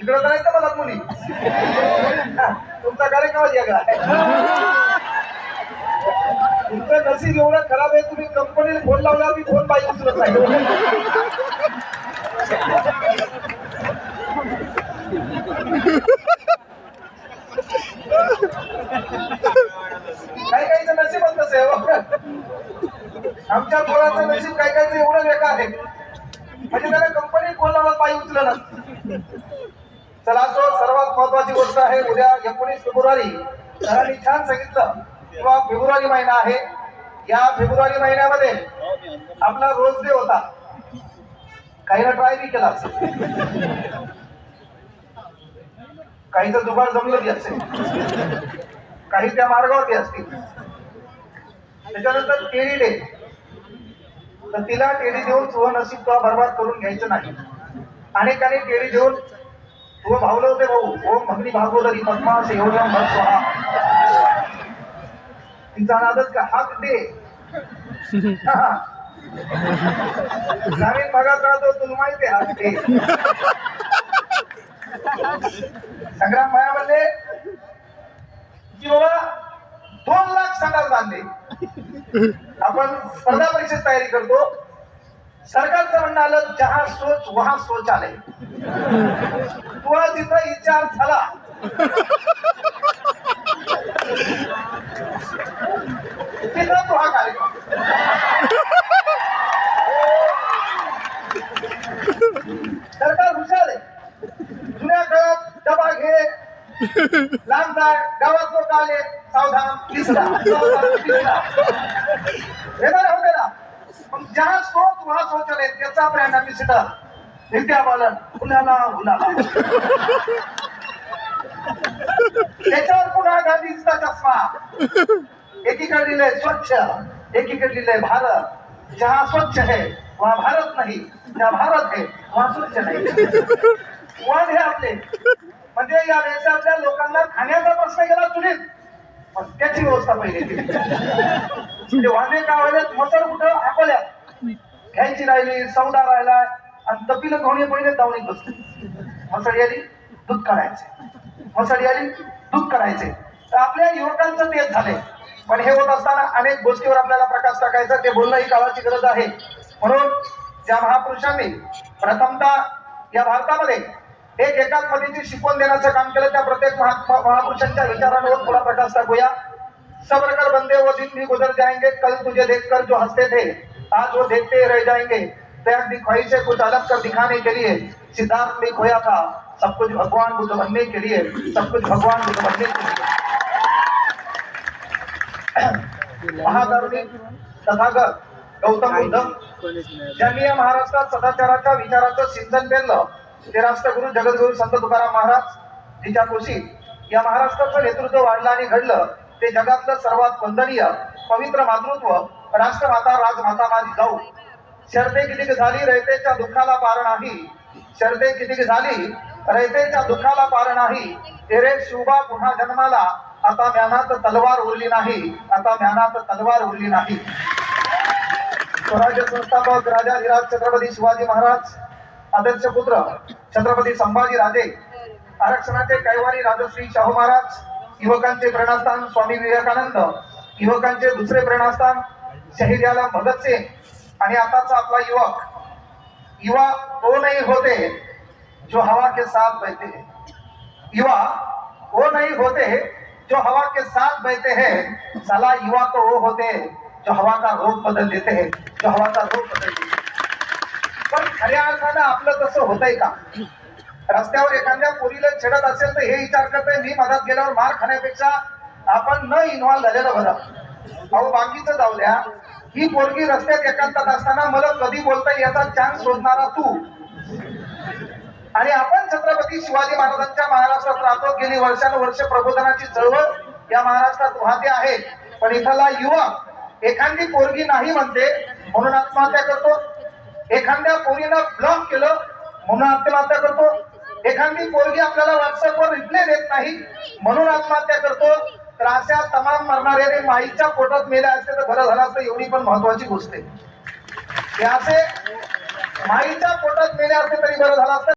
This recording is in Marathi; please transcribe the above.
इकडं तर नाही तर मला मुली? तुमचा कार्यक्रम वेगळा तुमचं नसीब एवढं खराब आहे तुम्ही कंपनीला फोन लावला मी फोन पाहिजे उचलत नाही काही काहीचं नसीबच कसं आहे आमच्या पोराचं नशीब काही काहीचं एवढं बेकार आहे. म्हणजे त्याला कंपनी फोन लावला पाहिजे उचलला. चला तो सर्वात महत्वाची गोष्ट आहे. उद्या एकोणीस फेब्रुवारी सरांनी छान सांगितलं. किंवा फेब्रुवारी महिना आहे. या फेब्रुवारी महिन्यामध्ये आपला रोज डे होता. काहीनं ट्राय बी केला काही तर दुपार जमलं असेल. काही त्या मार्गावरती असतील. त्याच्यानंतर टेरी डे. तर तिला टेरी देऊन तुझं नशीब बर्बाद बरबाद करून घ्यायचं नाही. अनेकांनी टेरी देऊन तुझं भावलं होते भाऊ ओम भगनी भागवतरी पद्मा सेवलम भट स्वाहा। तिचा नादच का हाक दे। ग्रामीण भागात राहतो तुला माहिती आहे दे। संग्राम भाया म्हणले की बाबा दोन लाख सांगायला बांधले। आपण स्पर्धा परीक्षेत तयारी करतो। सरकारचं म्हणणं आलं जहा सोच वहा शौचालय. तुला तिथं विचार झाला. तिथं तो हा कार्यक्रम. सरकार हुशार आहे. जुन्या काळात डबा घे. लांब जाय गावात लोक आले. सावधान. दिसला. जहा शौचालय त्याचा ब्रँड आम्ही सिटा विद्या बालन उन्हाला उन्हाला त्याच्यावर पुन्हा गांधीचा चष्मा. एकीकडे लिहिलंय स्वच्छ एकीकडे लिहिलंय भारत. जहा स्वच्छ है वहा भारत नाही. ज्या भारत है वहा स्वच्छ नाही. वन हे आपले. म्हणजे या देशातल्या लोकांना खाण्याचा प्रश्न गेला चुलीत. पण त्याची व्यवस्था पहिले. वाने म्हणजे काय व्हायला मसर कुठं अकोल्यात घ्यायची राहिली सौदा राहिला आणि तपील घेऊन पहिले दावणीत बसते मसळी आली दूध काढायचे. मसळी आली दूध करायचे तर आपल्या युवकांचं तेच झालंय. पण हे होत असताना अनेक गोष्टीवर आपल्याला प्रकाश टाकायचा ते बोलणं ही काळाची गरज आहे. म्हणून ज्या महापुरुषांनी प्रथमतः या भारतामध्ये एक एकात्मतेची शिकवण देण्याचं काम केलं त्या प्रत्येक महा- महापुरुषांच्या विचारांवर थोडा प्रकाश टाकूया. सबरकर बंदे वो दिन भी गुजर जाएंगे कल तुझे देखकर जो हंसते थे. आज वो देखते रह जाएंगे। त्याग दी ख्वाहिशें कुछ अलग कर दिखाने के लिए सिद्धार्थ में खोया था सब कुछ भगवान बुद्ध बनने के लिए सब कुछ भगवान बुद्ध बनने के लिए। महाकरुणी तथागत गौतम बुद्ध ज्यांनी या महाराष्ट्रात सदाचाराच्या विचाराचं सिंचन केलं ते राष्ट्रगुरु जगद्गुरु संत तुकाराम महाराज जिच्या कोशी या महाराष्ट्राचं नेतृत्व वाढलं आणि घडलं. ते जगातलं सर्वात वंदनीय पवित्र मातृत्व राष्ट्रमाता राजमाता माझी जाऊ. शर्ते कितीक झाली रयतेच्या दुःखाला पार नाही. शर्ते कितीक झाली रयतेच्या दुःखाला पार नाही. तेरे शुभा पुन्हा जन्माला आता ज्ञानात तलवार उरली नाही. आता ज्ञानात तलवार उरली नाही. स्वराज्य संस्थापक राजा धीराज छत्रपती शिवाजी महाराज आदर्श पुत्र छत्रपती संभाजी राजे आरक्षणाचे कैवारी राजश्री शाहू महाराज युवकांचे प्रेरणास्थान स्वामी विवेकानंद युवकांचे दुसरे प्रेरणास्थान शहीद आलम भगतसिंग आणि आताचा आपला युवक. युवा वो नहीं होते जो हवा के साथ बहते हैं. युवा वो नहीं होते जो हवा के साथ बहते हैं. साला युवा तो वो होते हैं जो हवा का रोग बदल देते हैं जो हवा का रोग बदल देते पण खऱ्या अर्थानं आपलं तसं होतंय का? रस्त्यावर एखाद्या पोरीला छेडत असेल तर हे विचार करतोय मी मदत गेल्यावर मार खाण्यापेक्षा आपण न इन्व्हॉल्व झालेलं बरं. अहो बाकीचं जाऊ द्या. ही पोरगी रस्त्यात एकांतात असताना मला कधी बोलता याचा चान्स शोधणारा तू. आणि आपण छत्रपती शिवाजी महाराजांच्या महाराष्ट्रात राहतो. गेली वर्षानुवर्ष प्रबोधनाची चळवळ या महाराष्ट्रात वाहते आहे. पण इथला युवक एखादी पोरगी नाही म्हणते म्हणून आत्महत्या करतो. एखाद्या पोरीनं ब्लॉक केलं म्हणून आत्महत्या करतो. एखादी पोरगी आपल्याला व्हॉट्सअपवर रिप्लाय देत नाही म्हणून आत्महत्या करतो. तर अशा तमाम मरणाऱ्याने माईच्या पोटात मेल्या असते तर बरं झालं असतं एवढी पण महत्वाची गोष्ट आहे. असे माईच्या पोटात मेले असते तरी बरं झालं असतं.